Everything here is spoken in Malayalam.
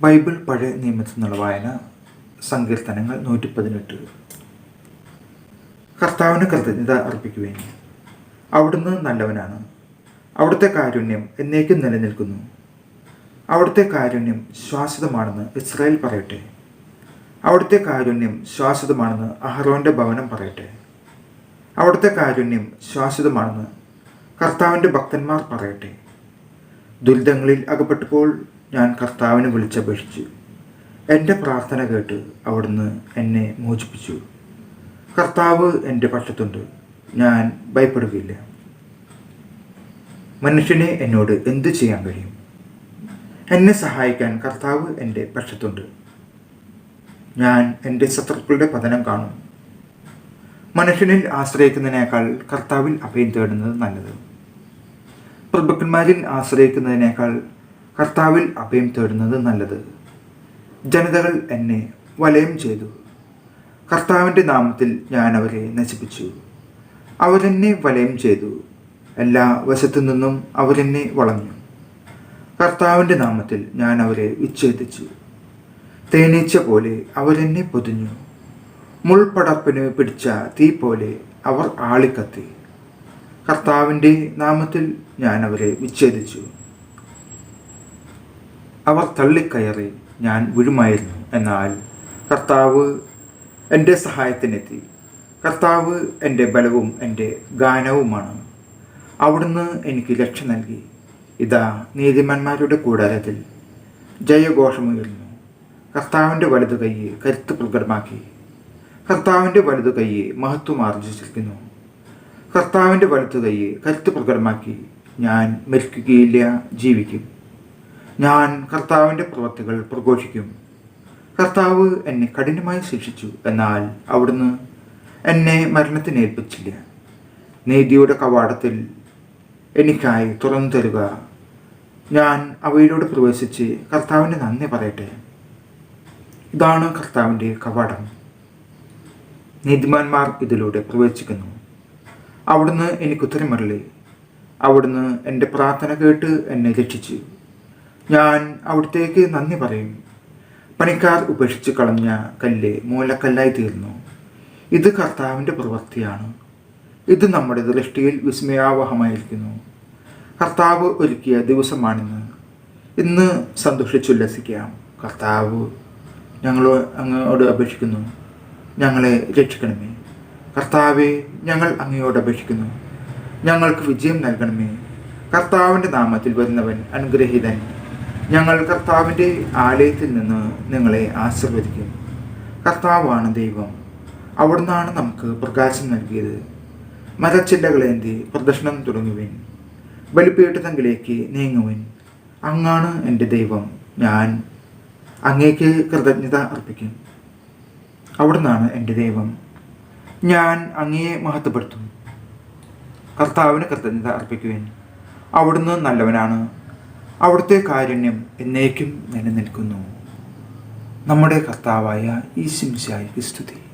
ബൈബിൾ പഴയ നിയമത്തിൽ നിന്നുള്ള വായന സങ്കീർത്തനങ്ങൾ നൂറ്റി പതിനെട്ട് കർത്താവിന് കൃതജ്ഞത അർപ്പിക്കുവേൻ. അവിടുന്ന് നല്ലവനാണ്. അവിടുത്തെ കാരുണ്യം എന്നേക്കും നിലനിൽക്കുന്നു. അവിടുത്തെ കാരുണ്യം ശ്വാസിതമാണെന്ന് ഇസ്രായേൽ പറയട്ടെ. അവിടുത്തെ കാരുണ്യം ശ്വാസിതമാണെന്ന് അഹ്റോന്റെ ഭവനം പറയട്ടെ. അവിടുത്തെ കാരുണ്യം ശ്വാസിതമാണെന്ന് കർത്താവിന്റെ ഭക്തന്മാർ പറയട്ടെ. ദുരിതങ്ങളിൽ അകപ്പെട്ടപ്പോൾ ഞാൻ കർത്താവിനെ വിളിച്ചപേക്ഷിച്ചു എന്റെ പ്രാർത്ഥന കേട്ട് അവിടുന്ന് എന്നെ മോചിപ്പിച്ചു. കർത്താവ് എന്റെ പക്ഷത്തുണ്ട്. ഞാൻ ഭയപ്പെടുകയില്ല. മനുഷ്യനെ എന്നോട് എന്തു ചെയ്യാൻ കഴിയും? എന്നെ സഹായിക്കാൻ കർത്താവ് എന്റെ പക്ഷത്തുണ്ട്. ഞാൻ എന്റെ ശത്രുക്കളുടെ പതനം കാണും. മനുഷ്യനിൽ ആശ്രയിക്കുന്നതിനേക്കാൾ കർത്താവിൽ അഭയം തേടുന്നത് നല്ലത്. പ്രഭുക്കന്മാരിൽ ആശ്രയിക്കുന്നതിനേക്കാൾ കർത്താവിൽ അഭയം തേടുന്നത് നല്ലത്. ജനതകൾ എന്നെ വലയം ചെയ്തു. കർത്താവിന്റെ നാമത്തിൽ ഞാൻ അവരെ നശിപ്പിച്ചു. അവരെന്നെ വലയം ചെയ്തു. എല്ലാ വശത്തു നിന്നും അവരെന്നെ വളഞ്ഞു. കർത്താവിന്റെ നാമത്തിൽ ഞാൻ അവരെ വിച്ഛേദിച്ചു. തേനീച്ച പോലെ അവരെന്നെ പൊതിഞ്ഞു. മുൾപടർപ്പിന് പിടിച്ച തീ പോലെ അവർ ആളിക്കത്തി. കർത്താവിന്റെ നാമത്തിൽ ഞാൻ അവരെ വിച്ഛേദിച്ചു. അവർ തള്ളിക്കയറി ഞാൻ വിഴുമായിരുന്നു. എന്നാൽ കർത്താവ് എന്റെ സഹായത്തിനെത്തി. കർത്താവ് എന്റെ ബലവും എന്റെ ഗാനവുമാണ്. അവിടുന്ന് എനിക്ക് രക്ഷ നൽകി. ഇതാ നീതിമാന്മാരുടെ കൂടാരത്തിൽ ജയഘോഷമുയർന്നു. കർത്താവിന്റെ വലതു കൈയെ കരുത്ത് പ്രകടമാക്കി. കർത്താവിന്റെ വലതു കൈയെ മഹത്വം ആർജിച്ചിരിക്കുന്നു. കർത്താവിന്റെ വലതു കൈയെ കരുത്ത് പ്രകടമാക്കി ഞാൻ മരിക്കുകയില്ല ജീവിക്കും. ഞാൻ കർത്താവിന്റെ പ്രവർത്തികൾ പ്രഘോഷിക്കും. കർത്താവ് എന്നെ കഠിനമായി ശിക്ഷിച്ചു എന്നാൽ അവിടുന്ന് എന്നെ മരണത്തിന് ഏൽപ്പിച്ചില്ല നീതിയുടെ കവാടത്തിൽ എനിക്കായി തുറന്നു തരുക. ഞാൻ അവയിലൂടെ പ്രവേശിച്ച് കർത്താവിന് നന്ദി പറയട്ടെ. ഇതാണ് കർത്താവിന്റെ കവാടം. നീതിമാന്മാർ ഇതിലൂടെ പ്രവേശിക്കുന്നു. അവിടുന്ന് എനിക്ക് ഉത്തരമരളി. അവിടുന്ന് എന്റെ പ്രാർത്ഥന കേട്ട് എന്നെ രക്ഷിച്ചു. ഞാൻ അവിടത്തേക്ക് നന്ദി പറയും. പണിക്കാർ ഉപേക്ഷിച്ച് കളഞ്ഞ കല്ല് മൂലക്കല്ലായി തീർന്നു. ഇത് കർത്താവിന്റെ പ്രവൃത്തിയാണ്. ഇത് നമ്മുടെ ദൃഷ്ടിയിൽ വിസ്മയാവഹമായിരിക്കുന്നു. കർത്താവ് ഒരുക്കിയ ദിവസമാണിന്ന്. ഇന്ന് സന്തോഷിച്ചുല്ലസിക്കാം കർത്താവ് ഞങ്ങൾ അങ്ങോട് അപേക്ഷിക്കുന്നു. ഞങ്ങളെ രക്ഷിക്കണമേ. കർത്താവെ ഞങ്ങൾ അങ്ങയോട് അപേക്ഷിക്കുന്നു. ഞങ്ങൾക്ക് വിജയം നൽകണമേ. കർത്താവിന്റെ നാമത്തിൽ വരുന്നവൻ അനുഗ്രഹീതൻ. ഞങ്ങൾ കർത്താവിന്റെ ആലയത്തിൽ നിന്ന് നിങ്ങളെ ആശീർവദിക്കും. കർത്താവാണ് ദൈവം. അവിടുന്നാണ് നമുക്ക് പ്രകാശം നൽകിയത്. മരച്ചില്ലകളേന്തി പ്രദർശനം തുടങ്ങുവിൻ. ബലിപീഠതങ്കിലേക്ക് നീങ്ങുവിൻ. അങ്ങാണ് എന്റെ ദൈവം. ഞാൻ അങ്ങേക്ക് കൃതജ്ഞത അർപ്പിക്കും. അവിടുന്നാണ് എന്റെ ദൈവം. ഞാൻ അങ്ങയെ മഹത്വപ്പെടുത്തും. കർത്താവിന് കൃതജ്ഞത അർപ്പിക്കുവാൻ. അവിടുന്ന് നല്ലവനാണ്. അവിടുത്തെ കാരുണ്യം എന്നേക്കും നിലനിൽക്കുന്നു. നമ്മുടെ കർത്താവായ ഈശിംശായി സ്തുതി.